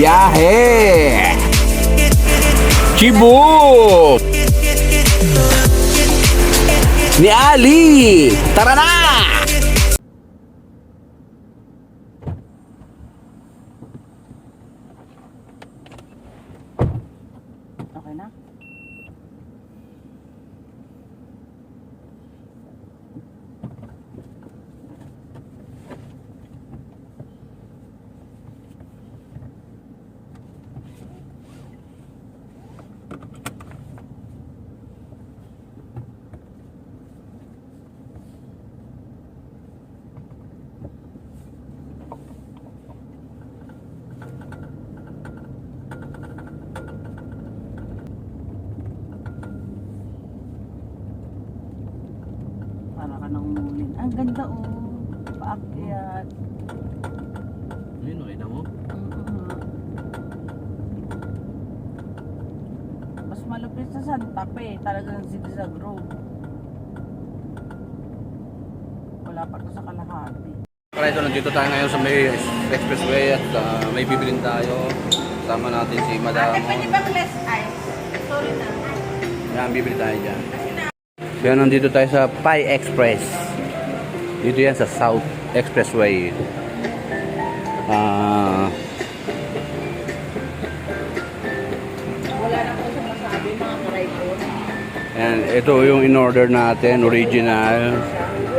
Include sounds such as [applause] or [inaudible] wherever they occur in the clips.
Biyahe! Cebu! Ni Ali! Tara na! Okay na? Para ka nang umulin. Ang ganda oh. Paakyat. Yun, okay na mo? Mhm. Mas malupit sa Santa Fe. Talagang City sa Grove. Wala pa to sa kalahati. Para ito, nandito tayo ngayon sa may expressway at ah, may bibilin tayo. Kasama natin si Madam. bang less ice? Sorry na. Yan, bibili tayo dyan. Kaya nandito tayo sa Pi Express. Dito yan sa South Expressway. Ah, Wala na po sa masabi mga karay ko. and ito yung in-order natin, original,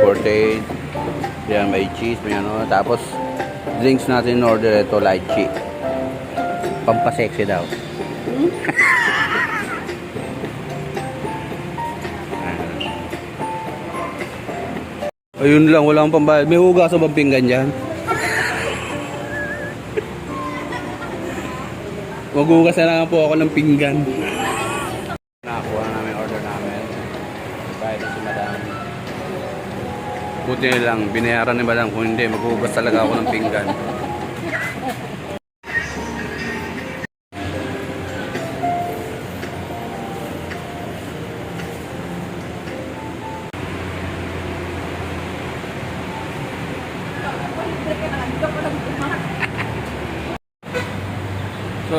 portage. Yan, may cheese, may ano. Tapos, drinks natin in-order ito, lychee. Pampasexy daw. Ayun lang, wala akong pambayad. May hugas sa pinggan dyan? Maghugas na lang po ako ng pinggan. Nakakuha na namin order namin. Na si madam. Buti lang, binayaran ni madam. Kung hindi, maghugas talaga ako ng pinggan.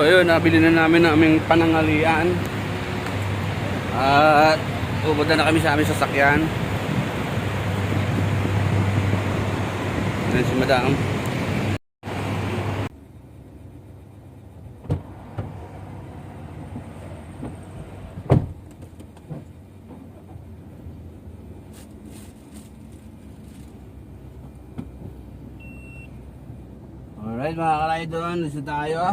So ayun, nabili na namin ang aming panangalian. At pupunta na kami sa aming sasakyan. Ayan si madam. Alright mga kalay doon, nasa tayo.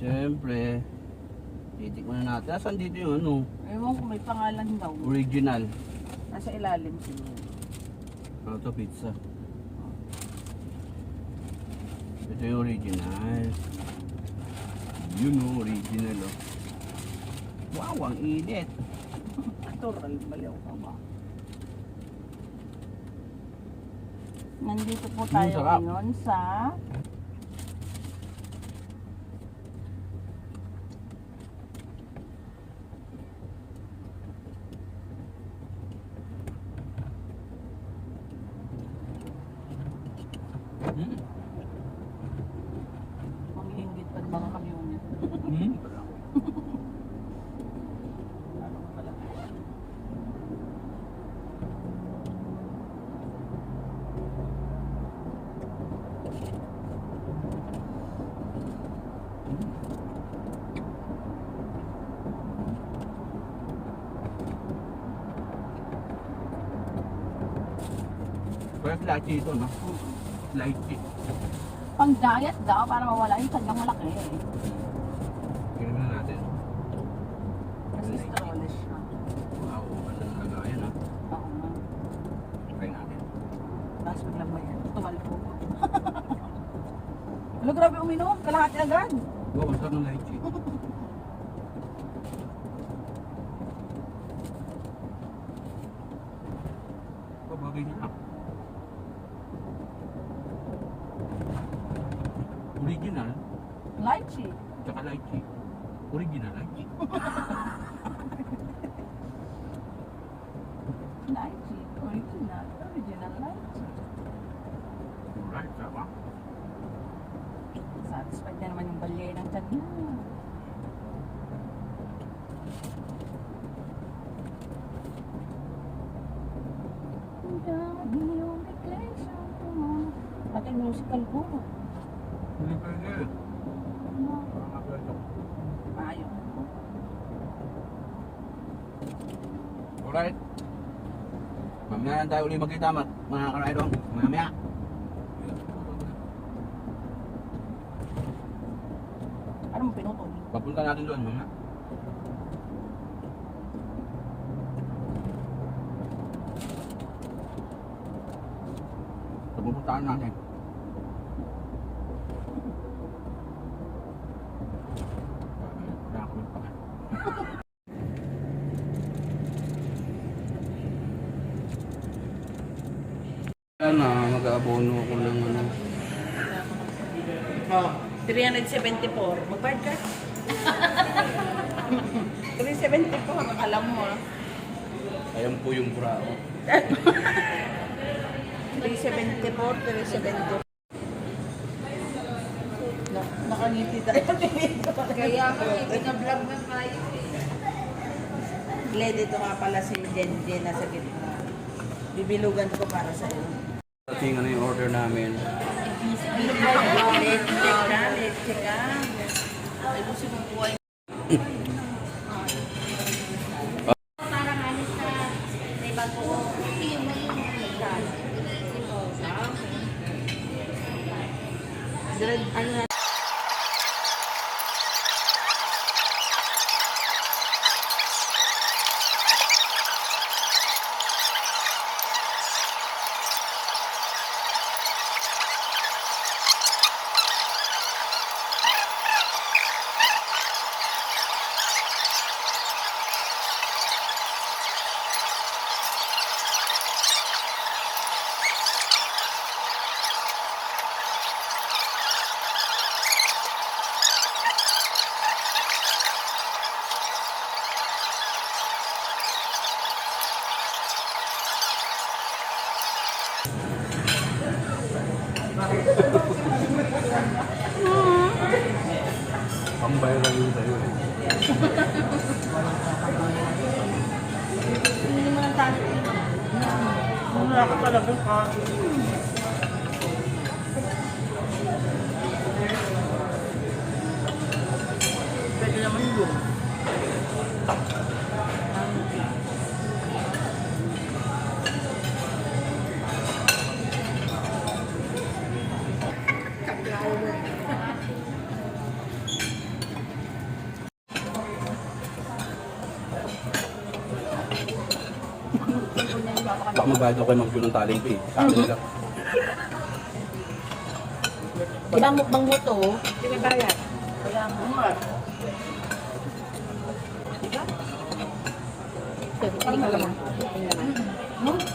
Siyempre, titikman na natin. Asan dito yung ano? Ewan ko may pangalan daw. Original. Nasa ilalim siguro. Ano to pizza? Ito yung original. Yun o, original oh. Wow, ang init. [laughs] Tural, baliw ka ba? Nandito po tayo ngayon sa Hmm? Manghihingit pa mga kamyonit. Hmm? Pero flashy ito, no? Flashy. Pang diet daw para mawala yung tagang malaki. Tingnan na natin. Kasi strollish siya. Wow, ano na lagayan ha? Oo nga. Try natin. Tapos biglang may tumalpo. Ano [laughs] grabe uminom? Kalahati agad. Wow, ang sarap ng lychee. Oh, bagay niya. lychee. Tsaka lychee. Original lychee. Lychee. Original. Original lychee. Alright, sama. Satisfied na naman yung tiyan niya. Pati musical ko. Hindi pwede. Ano? Ayaw. Alright. Mamaya lang tayo ulit magkita, mga karaidong. Mamaya. Ano mo Papunta natin doon, mamaya. So, pupuntaan natin. [laughs] Ano, mag-aabono ko lang ano. Oh, 374. Magbayad ka? 374. Alam mo. Ayan po yung brao. 374, 374. Na, nakangiti tayo [laughs] dito. Kaya ako, pinablog na tayo. Glad ito nga pala si Jen Jen nasa gitna. Bibilugan ko para sa iyo. Tingnan na yung order namin. Let's check ka, let's check ka. Ay, gusto mong buhay. Parang ano sa may bago. Yung may Ano na? Wala ka talaga ka. Pwede Baka magbayad ako kayo mag-view ng talent eh. Sabi nila. Ibang mukbang mo to, pinabayad. Kaya mo nga. Diba? Tingnan ka naman. Tingnan naman. No? Kaya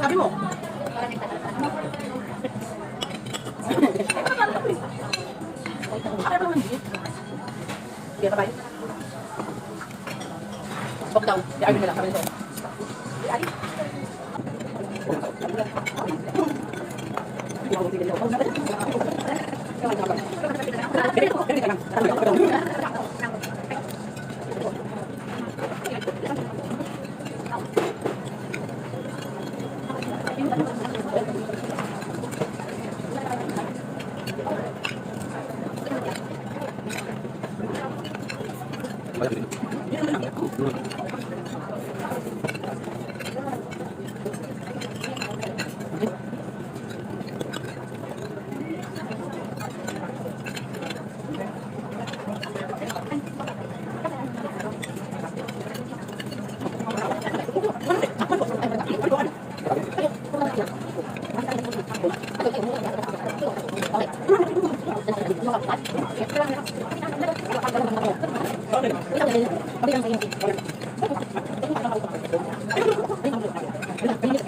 sabi mo. Ay, ano hindi? Hindi ka tayo. Stop down. Di ay nila kami nito. Di ay. Ano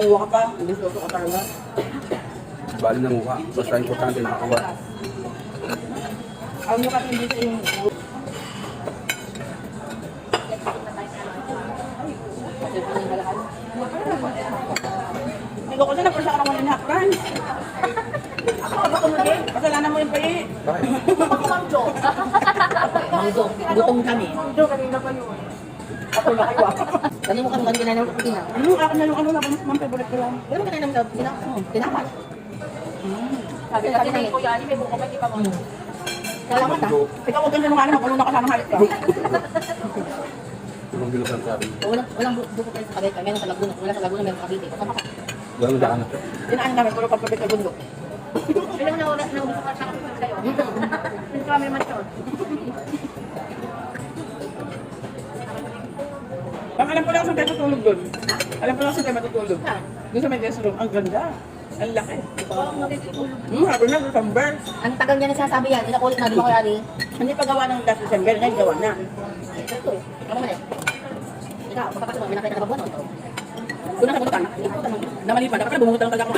Nauwa ka pa, hindi suso ka talaga. Bali ng mukha. Basta importante nakakuha. Ang mukha hindi sa yung... Hindi ko kasi napasa ka naman yung hakpan. Ako, ako mo din. Kasalanan mo yung payi. Bakit? [laughs] Manggo, gutom kami. Ako na kayo. Ganun mo ganun kinain ng kutina. Ano, ako na ano na, mas favorite ko lang. Ganun kinain ng kutina. Tinapat. Sabi kasi ni Kuya may buko pa, di pa mo. Salamat ah. Ikaw huwag kang sinungaling, mapuno na ka sana halit ka. Anong binusan sabi? Walang, walang bu- buko kayo sa Cavite. Meron sa Laguna. Wala sa Laguna, meron sa Cavite. Kasama ka. Gano'n daan na. Dinaan namin, puro pagpapit sa bundok. Ilang na oras na gusto ka sa kapatid kayo? Yung kami mature. Pang alam ko lang saan tayo tutulog doon. Alam ko lang saan tayo matutulog. Doon sa may guest room. Ang ganda. Ang laki. Hmm, sabi na, December. Ang tagal niya nasasabi yan. Inakulit na, di ba kaya di? Hindi pa gawa ng last December, ngayon gawa na. Ito eh. Ano man eh. Ikaw, pagkakasama, may nakita ka ba buwan? o? Doon na kabutan. Namalipan, dapat na bumungutan lang talaga ako.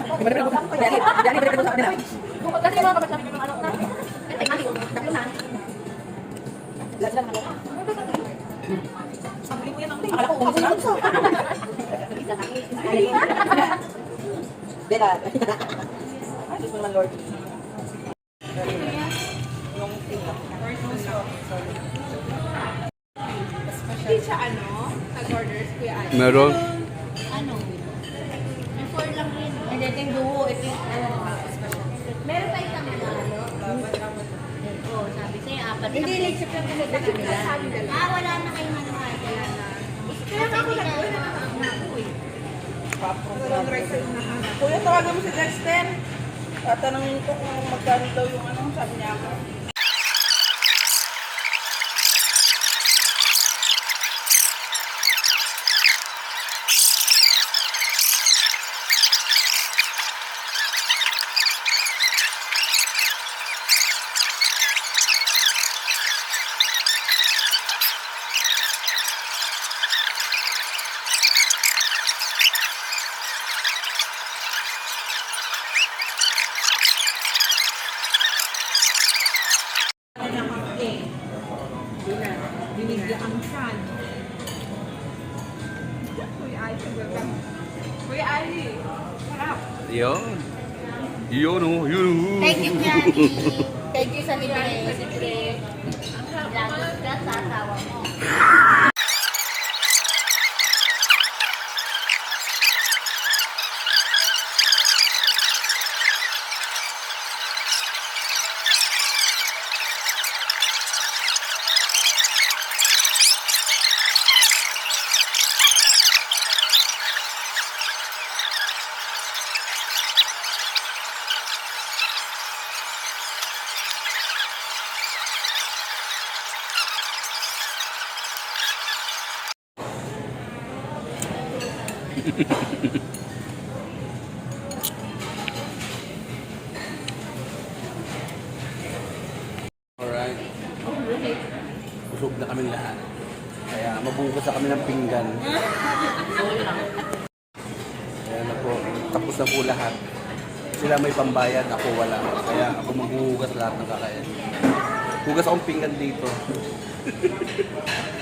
Na balik ko sa kanila. Bukod kasi mga kapatid Akala ko kung saan. Bela. Ay, Diyos mo naman, Lord. Meron. Ano? Yung four lang rin. Hindi, ito yung duo. Ito yung ano. Meron pa isang ano. Oo, sabi sa'yo, apat. Hindi, nag-ship lang. Ah, wala na kayong Kuya, tawagan mo si Dexter. Tatanungin ko kung magkano daw yung ano, sabi niya ako. Yun. Yun o, yun o. Thank you, Johnny. Thank you sa libre. Libre. Lagot ka sa asawa mo. Alright. Busog na kami lahat. Kaya mabukas na kami ng pinggan. Kaya na po, tapos na po lahat. Sila may pambayad, ako wala. Kaya ako maghuhugas lahat ng kakain. Hugas akong pinggan dito. [laughs]